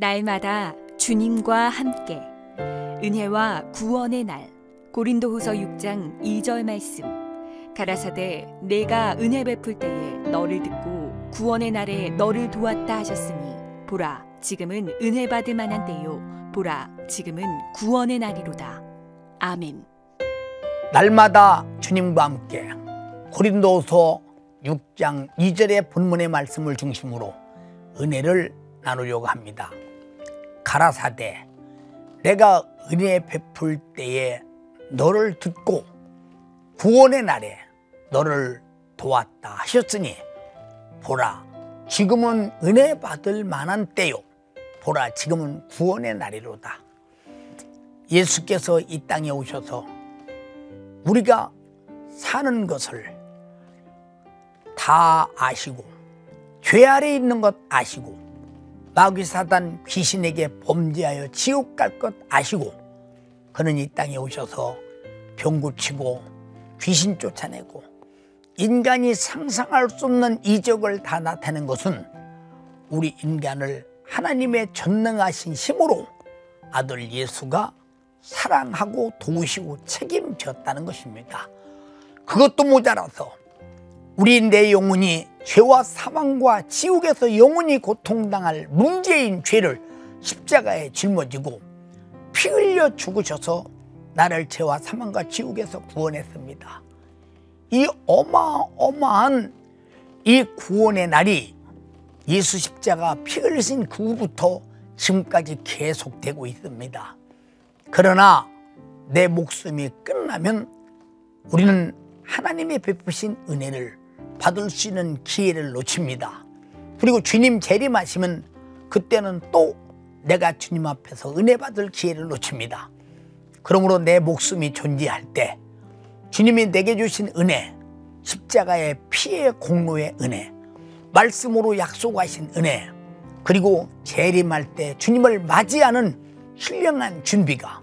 날마다 주님과 함께. 은혜와 구원의 날. 고린도후서 6장 2절 말씀. 가라사대 내가 은혜 베풀 때에 너를 듣고 구원의 날에 너를 도왔다 하셨으니 보라 지금은 은혜 받을 만한 때요. 보라 지금은 구원의 날이로다. 아멘. 날마다 주님과 함께 고린도서 6장 2절의 본문의 말씀을 중심으로 은혜를 나누려고 합니다. 가라사대 내가 은혜 베풀 때에 너를 듣고 구원의 날에 너를 도왔다 하셨으니 보라 지금은 은혜 받을 만한 때요. 보라 지금은 구원의 날이로다. 예수께서 이 땅에 오셔서 우리가 사는 것을 다 아시고 죄 아래 있는 것 아시고 마귀 사단 귀신에게 범죄하여 지옥 갈 것 아시고 그는 이 땅에 오셔서 병 고치고 귀신 쫓아내고 인간이 상상할 수 없는 이적을 다 나타낸 것은 우리 인간을 하나님의 전능하신 힘으로 아들 예수가 사랑하고 도우시고 책임졌다는 것입니다. 그것도 모자라서 우리 내 영혼이 죄와 사망과 지옥에서 영원히 고통당할 문제인 죄를 십자가에 짊어지고 피 흘려 죽으셔서 나를 죄와 사망과 지옥에서 구원했습니다. 이 어마어마한 이 구원의 날이 예수 십자가 피 흘리신 그 후부터 지금까지 계속되고 있습니다. 그러나 내 목숨이 끝나면 우리는 하나님의 베푸신 은혜를 받을 수 있는 기회를 놓칩니다. 그리고 주님 재림하시면 그때는 또 내가 주님 앞에서 은혜 받을 기회를 놓칩니다. 그러므로 내 목숨이 존재할 때 주님이 내게 주신 은혜, 십자가의 피의 공로의 은혜, 말씀으로 약속하신 은혜, 그리고 재림할 때 주님을 맞이하는 신령한 준비가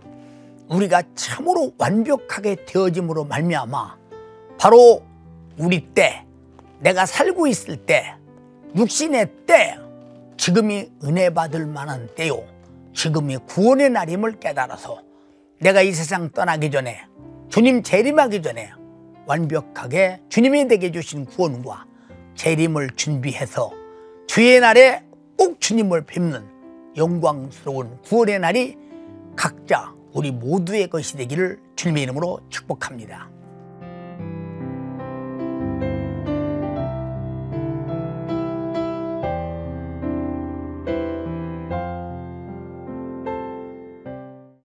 우리가 참으로 완벽하게 되어짐으로 말미암아 바로 우리 때 내가 살고 있을 때 육신의 때 지금이 은혜 받을 만한 때요 지금이 구원의 날임을 깨달아서 내가 이 세상 떠나기 전에 주님 재림하기 전에 완벽하게 주님이 내게 주신 구원과 재림을 준비해서 주의 날에 꼭 주님을 뵙는 영광스러운 구원의 날이 각자 우리 모두의 것이 되기를 주님의 이름으로 축복합니다.